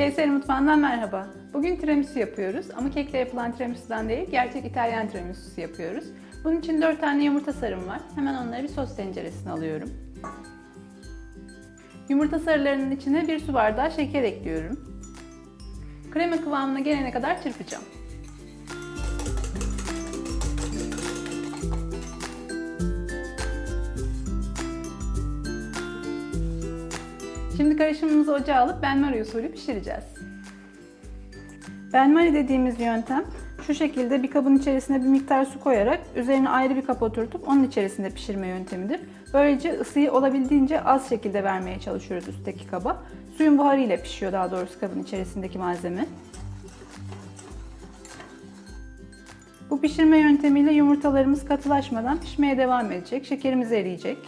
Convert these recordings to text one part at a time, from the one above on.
Kevser Mutfağı'ndan merhaba. Bugün tiramisu yapıyoruz ama kekle yapılan tiramisu'dan değil, gerçek İtalyan tiramisu'su yapıyoruz. Bunun için 4 tane yumurta sarım var. Hemen onları bir sos tenceresine alıyorum. Yumurta sarılarının içine bir su bardağı şeker ekliyorum. Krema kıvamına gelene kadar çırpacağım. Şimdi karışımımızı ocağa alıp benmari usulü pişireceğiz. Benmari dediğimiz yöntem şu şekilde bir kabın içerisine bir miktar su koyarak üzerine ayrı bir kap oturtup onun içerisinde pişirme yöntemidir. Böylece ısıyı olabildiğince az şekilde vermeye çalışıyoruz üstteki kaba. Suyun buharı ile pişiyor daha doğrusu kabın içerisindeki malzeme. Bu pişirme yöntemiyle yumurtalarımız katılaşmadan pişmeye devam edecek. Şekerimiz eriyecek.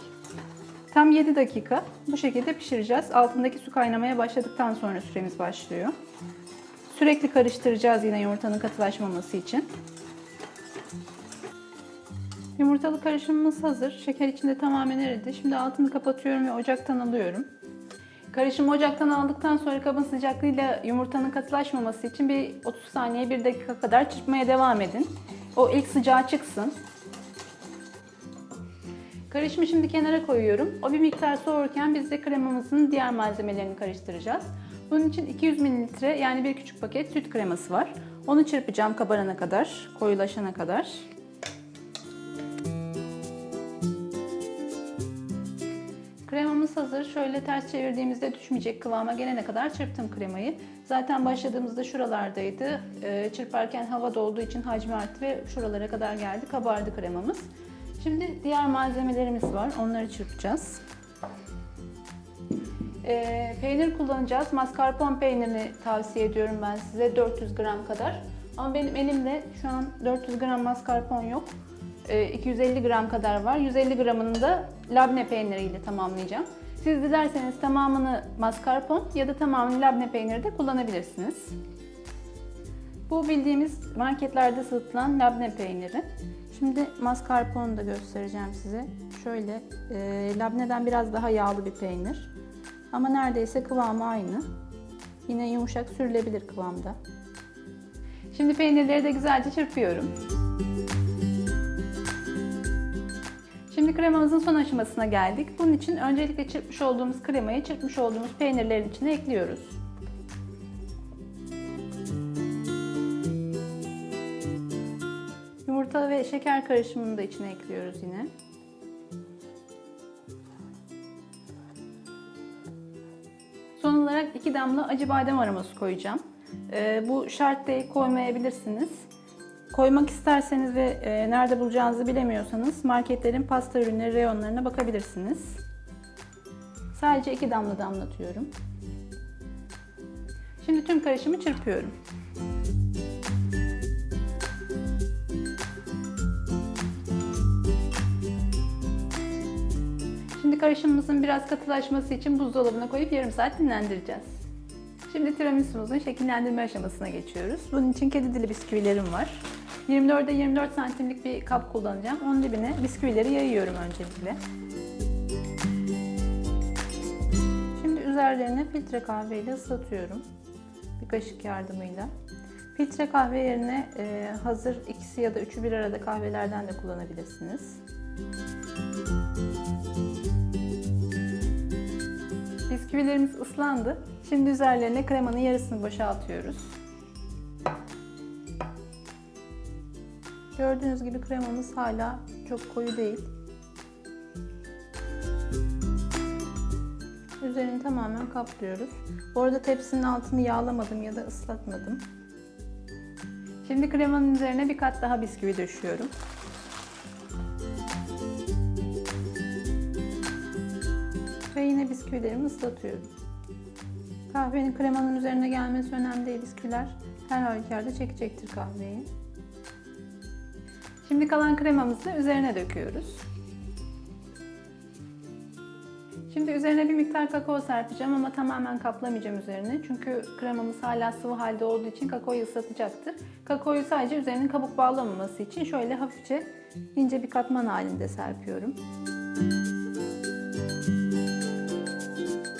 Tam 7 dakika bu şekilde pişireceğiz. Altındaki su kaynamaya başladıktan sonra süremiz başlıyor. Sürekli karıştıracağız yine yumurtanın katılaşmaması için. Yumurtalı karışımımız hazır. Şeker içinde tamamen eridi. Şimdi altını kapatıyorum ve ocaktan alıyorum. Karışımı ocaktan aldıktan sonra kabın sıcaklığıyla yumurtanın katılaşmaması için bir 30 saniye 1 dakika kadar çırpmaya devam edin. O ilk sıcağı çıksın. Karışımı şimdi kenara koyuyorum. O bir miktar soğurken biz de kremamızın diğer malzemelerini karıştıracağız. Bunun için 200 ml yani bir küçük paket süt kreması var. Onu çırpacağım kabarana kadar, koyulaşana kadar. Kremamız hazır. Şöyle ters çevirdiğimizde düşmeyecek kıvama gelene kadar çırptım kremayı. Zaten başladığımızda şuralardaydı. Ee, çırparken hava dolduğu için hacmi arttı ve şuralara kadar geldi. Kabardı kremamız. Şimdi diğer malzemelerimiz var. Onları çırpacağız. Ee, peynir kullanacağız. Mascarpone peynirini tavsiye ediyorum ben size 400 gram kadar. Ama benim elimde şu an 400 gram mascarpone yok. Ee, 250 gram kadar var. 150 gramını da labne peyniriyle tamamlayacağım. Siz dilerseniz tamamını mascarpone ya da tamamını labne peyniri de kullanabilirsiniz. Bu bildiğimiz marketlerde satılan labne peyniri. Şimdi mascarpone'u da göstereceğim size. Şöyle e, labneden biraz daha yağlı bir peynir. Ama neredeyse kıvamı aynı. Yine yumuşak sürülebilir kıvamda. Şimdi peynirleri de güzelce çırpıyorum. Şimdi kremamızın son aşamasına geldik. Bunun için öncelikle çırpmış olduğumuz kremayı çırpmış olduğumuz peynirlerin içine ekliyoruz. Yumurta ve şeker karışımını da içine ekliyoruz yine. Son olarak iki damla acı badem aroması koyacağım. Ee, bu şart değil koymayabilirsiniz. Koymak isterseniz ve e, nerede bulacağınızı bilemiyorsanız marketlerin pasta ürünleri reyonlarına bakabilirsiniz. Sadece iki damla damlatıyorum. Şimdi tüm karışımı çırpıyorum. Şimdi karışımımızın biraz katılaşması için buzdolabına koyup yarım saat dinlendireceğiz. Şimdi tiramisumuzun şekillendirme aşamasına geçiyoruz. Bunun için kedi dili bisküvilerim var. 24'e 24 santimlik bir kap kullanacağım. Onun dibine bisküvileri yayıyorum öncelikle. Şimdi üzerlerine filtre kahveyle ıslatıyorum. Bir kaşık yardımıyla. Filtre kahve yerine e, hazır ikisi ya da üçü bir arada kahvelerden de kullanabilirsiniz. Bisküvilerimiz ıslandı. Şimdi üzerlerine kremanın yarısını boşaltıyoruz. Gördüğünüz gibi kremamız hala çok koyu değil. Üzerini tamamen kaplıyoruz. Bu arada tepsinin altını yağlamadım ya da ıslatmadım. Şimdi kremanın üzerine bir kat daha bisküvi döşüyorum. Ve yine bisküvilerimi ıslatıyorum. Kahvenin kremanın üzerine gelmesi önemli değil. Bisküviler her halükarda çekecektir kahveyi. Şimdi kalan kremamızı üzerine döküyoruz. Şimdi üzerine bir miktar kakao serpeceğim ama tamamen kaplamayacağım üzerine. Çünkü kremamız hala sıvı halde olduğu için kakaoyu ıslatacaktır. Kakaoyu sadece üzerinin kabuk bağlamaması için şöyle hafifçe ince bir katman halinde serpiyorum.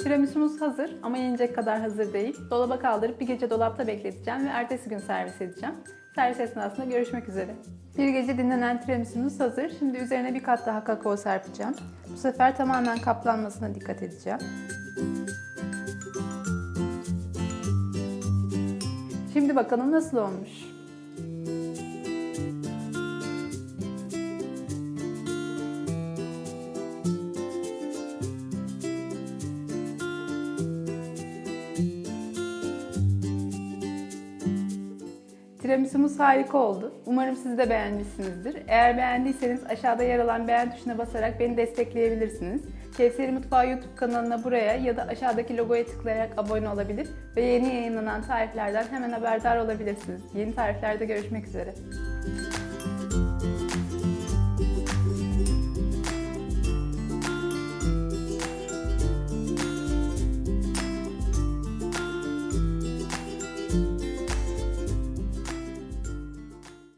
Tiramisu'muz hazır ama yenecek kadar hazır değil. Dolaba kaldırıp bir gece dolapta bekleteceğim ve ertesi gün servis edeceğim. Servis esnasında görüşmek üzere. Bir gece dinlenen tiramisu'muz hazır. Şimdi üzerine bir kat daha kakao serpeceğim. Bu sefer tamamen kaplanmasına dikkat edeceğim. Şimdi bakalım nasıl olmuş. Tiramisu'muz harika oldu. Umarım siz de beğenmişsinizdir. Eğer beğendiyseniz aşağıda yer alan beğen tuşuna basarak beni destekleyebilirsiniz. Kevseri Mutfağı YouTube kanalına buraya ya da aşağıdaki logoya tıklayarak abone olabilir ve yeni yayınlanan tariflerden hemen haberdar olabilirsiniz. Yeni tariflerde görüşmek üzere.